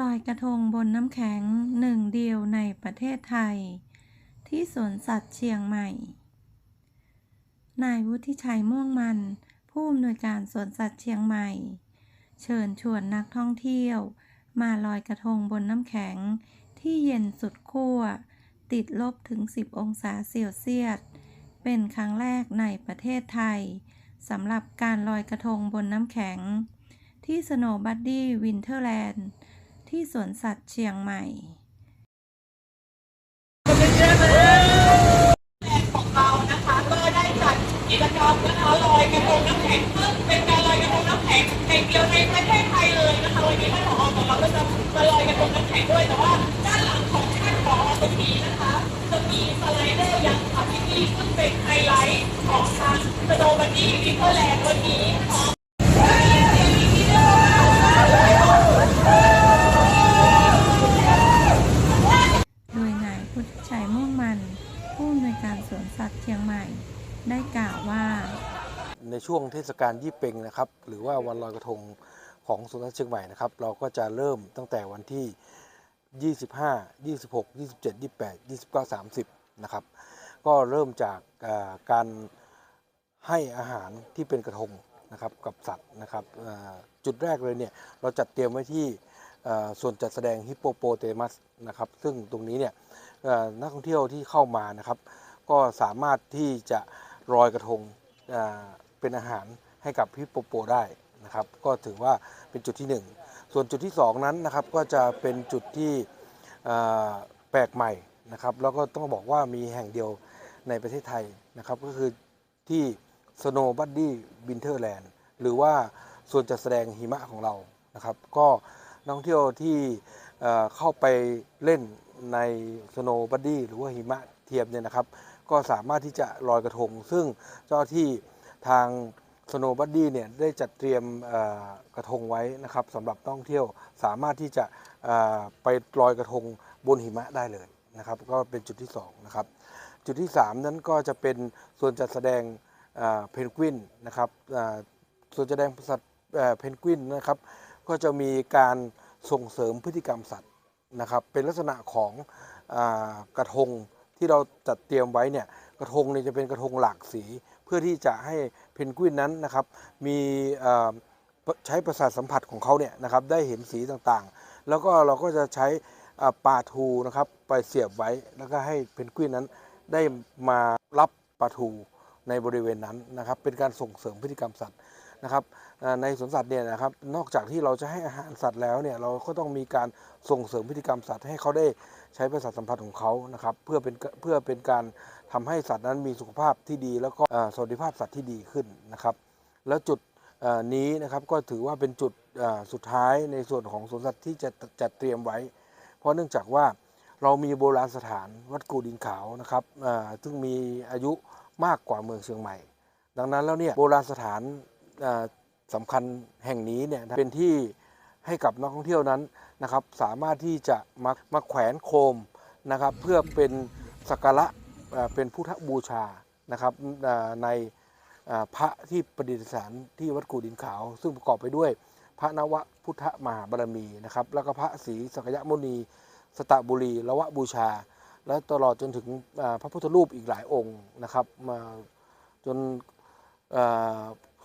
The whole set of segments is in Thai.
ลอยกระทงบนน้ำแข็งหนึ่งเดียวในประเทศไทย ที่สวนสัตว์เชียงใหม่ นายวุฒิชัยม่วงมัน ผู้อำนวยการสวนสัตว์เชียงใหม่ เชิญชวนนักท่องเที่ยว มาลอยกระทงบนน้ำแข็ง ที่เย็นสุดขั้วติดลบถึง 10 องศาเซลเซียส เป็นครั้งแรกในประเทศไทยสำหรับการลอยกระทงบนน้ำแข็ง ที่สโนบัดดี้วินเที่สวนสัตว์เชียงใหม่ ของเรานะคะ ก็ได้จัดกิจกรรมนะคะลอยกระทงน้ำแข็งซึ่งเป็นการลอยกระทงน้ำแข็งแห่งเดียวในประเทศไทยเลยนะคะวันนี้ท่านผอของเราก็จะมาลอยกระทงน้ำแข็งด้วยแต่ว่าด้านหลังของท่านผอตรงนี้นะคะจะมีสไลเดอร์ยักษ์ค่ะที่นี่ซึ่งเป็นไฮไลท์ของทางสโนว์บันดี้วิเทอร์แลนด์วันนี้นะคะ ได้กล่าวว่า ในช่วงเทศกาลยี่เป็งนะครับ หรือว่าวันลอยกระทงของสวนสัตว์เชียงใหม่นะครับ เราก็จะเริ่มตั้งแต่วันที่ 25 26 27 28 29 30 นะครับ ก็เริ่มจากการให้อาหารที่เป็นกระทงนะครับกับสัตว์นะครับจุดแรกเลยเนี่ยเราจัดเตรียมไว้ที่ส่วนจัดแสดงฮิปโปโปเตมัสนะครับซึ่งตรงนี้เนี่ยนักท่องเที่ยวที่เข้ามานะครับ ก็สามารถที่จะ ลอยกระทงเป็นอาหารให้กับฮิปโปโปได้นะครับ ก็ถือว่าเป็นจุดที่ 1 ส่วนจุดที่ 2 นั้นนะครับก็จะเป็นจุดที่แปลกใหม่นะครับ แล้วก็ต้องบอกว่ามีแห่งเดียวในประเทศไทยนะครับ ก็คือที่ Snow Buddy Winterland หรือว่าส่วนจัดแสดงหิมะของเรานะครับ ก็นักท่องเที่ยวที่เอ่อเข้าไปเล่นใน Snow Buddy หรือว่าหิมะเทียมเนี่ยนะครับ ก็สามารถที่จะลอยกระทง ซึ่งเจ้าที่ทาง Snow Buddy เนี่ยได้จัดเตรียมกระทงไว้นะครับสำหรับท่องเที่ยวสามารถที่จะไปลอยกระทงบนหิมะได้เลยนะครับก็เป็นจุดที่2นะครับจุดที่ 3 นั้นก็จะเป็นส่วนจัดแสดงเพนกวินนะครับส่วนจัดแสดงสัตว์เพนกวินนะครับก็จะมีการส่งเสริมพฤติกรรมสัตว์นะครับเป็นลักษณะของอกระทง ที่เราจัดเตรียมไว้เนี่ยกระทงเนี่ยจะเป็นกระทงหลากสี เพื่อที่จะให้เพนกวินนั้นนะครับมีใช้ประสาทสัมผัสของเขาเนี่ยนะครับได้เห็นสีต่างๆ แล้วก็เราก็จะใช้ปลาทูนะครับไปเสียบไว้แล้วก็ให้เพนกวินนั้นได้มารับปลาทูในบริเวณนั้นนะครับเป็นการส่งเสริมพฤติกรรมสัตว์ นะครับในสวนสัตว์เนี่ยนะครับนอกจากที่เราจะให้อาหารสัตว์แล้วเนี่ยเราก็ต้องมีการส่งเสริมพฤติกรรมสัตว์ให้เขาได้ใช้ประสาทสัมผัสของเขานะครับเพื่อเป็นเพื่อเป็นการทำให้สัตว์นั้นมีสุขภาพที่ดี แล้วก็สวัสดิภาพสัตว์ที่ดีขึ้นนะครับ แล้วจุดนี้นะครับก็ถือว่าเป็นจุดสุดท้ายในส่วนของสวนสัตว์ที่จะจัดเตรียมไว้ เพราะเนื่องจากว่าเรามีโบราณสถานวัดกูดินขาวนะครับซึ่งมีอายุมากกว่าเมืองเชียงใหม่ ดังนั้นแล้วเนี่ยโบราณสถาน สำคัญแห่งนี้เนี่ยเป็นที่ให้กับนักท่องเที่ยวนั้นนะครับ สามารถที่จะมามาแขวนโคมนะครับ เพื่อเป็นสักการะเป็นพุทธบูชานะครับในพระที่ประดิษฐานที่วัดกูดินขาว ซึ่งประกอบไปด้วย พระนวพุทธมหาบารมีนะครับ แล้วก็พระศรีสักยมุนี สตบุรีละวะบูชา และตลอดจนถึงพระพุทธรูปอีกหลายองค์นะครับมาจน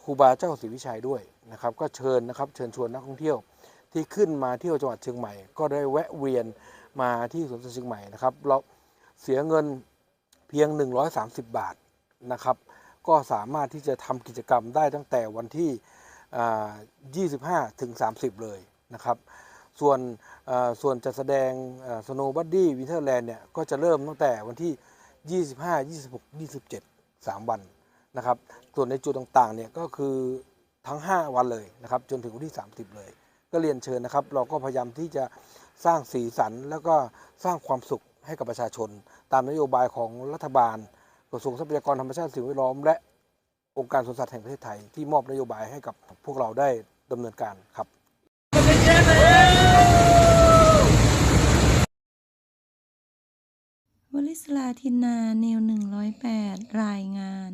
ครูบาเจ้าศรีวิชัยด้วยนะครับก็เชิญนะครับเชิญชวนนักท่องเที่ยวที่ขึ้นมาเที่ยวจังหวัดเชียงใหม่ ก็ได้แวะเวียนมาที่สวนสัตว์เชียงใหม่นะครับเราเสียเงินเพียง 130 บาทนะครับก็สามารถที่จะทำกิจกรรมได้ตั้งแต่วันที่อ่า25 ถึง 30 เลยนะครับ ส่วนส่วนจัดแสดง Snow Buddy Winterland เนี่ยก็จะเริ่มตั้งแต่วันที่ 25 26 27 3 วัน นะครับ ส่วนในจุดต่างๆเนี่ยก็คือทั้ง 5 วันเลยนะครับจนถึงวันที่ 30 เลย ก็เรียนเชิญนะครับ เราก็พยายามที่จะสร้างสีสันแล้วก็สร้างความสุขให้กับประชาชน ตามนโยบายของรัฐบาลกระทรวงทรัพยากรธรรมชาติสิ่งแวดล้อม และองค์การสวนสัตว์แห่งประเทศไทยที่มอบนโยบายให้กับพวกเราได้ดำเนินการครับวลิศลาทินนานิว108 รายงาน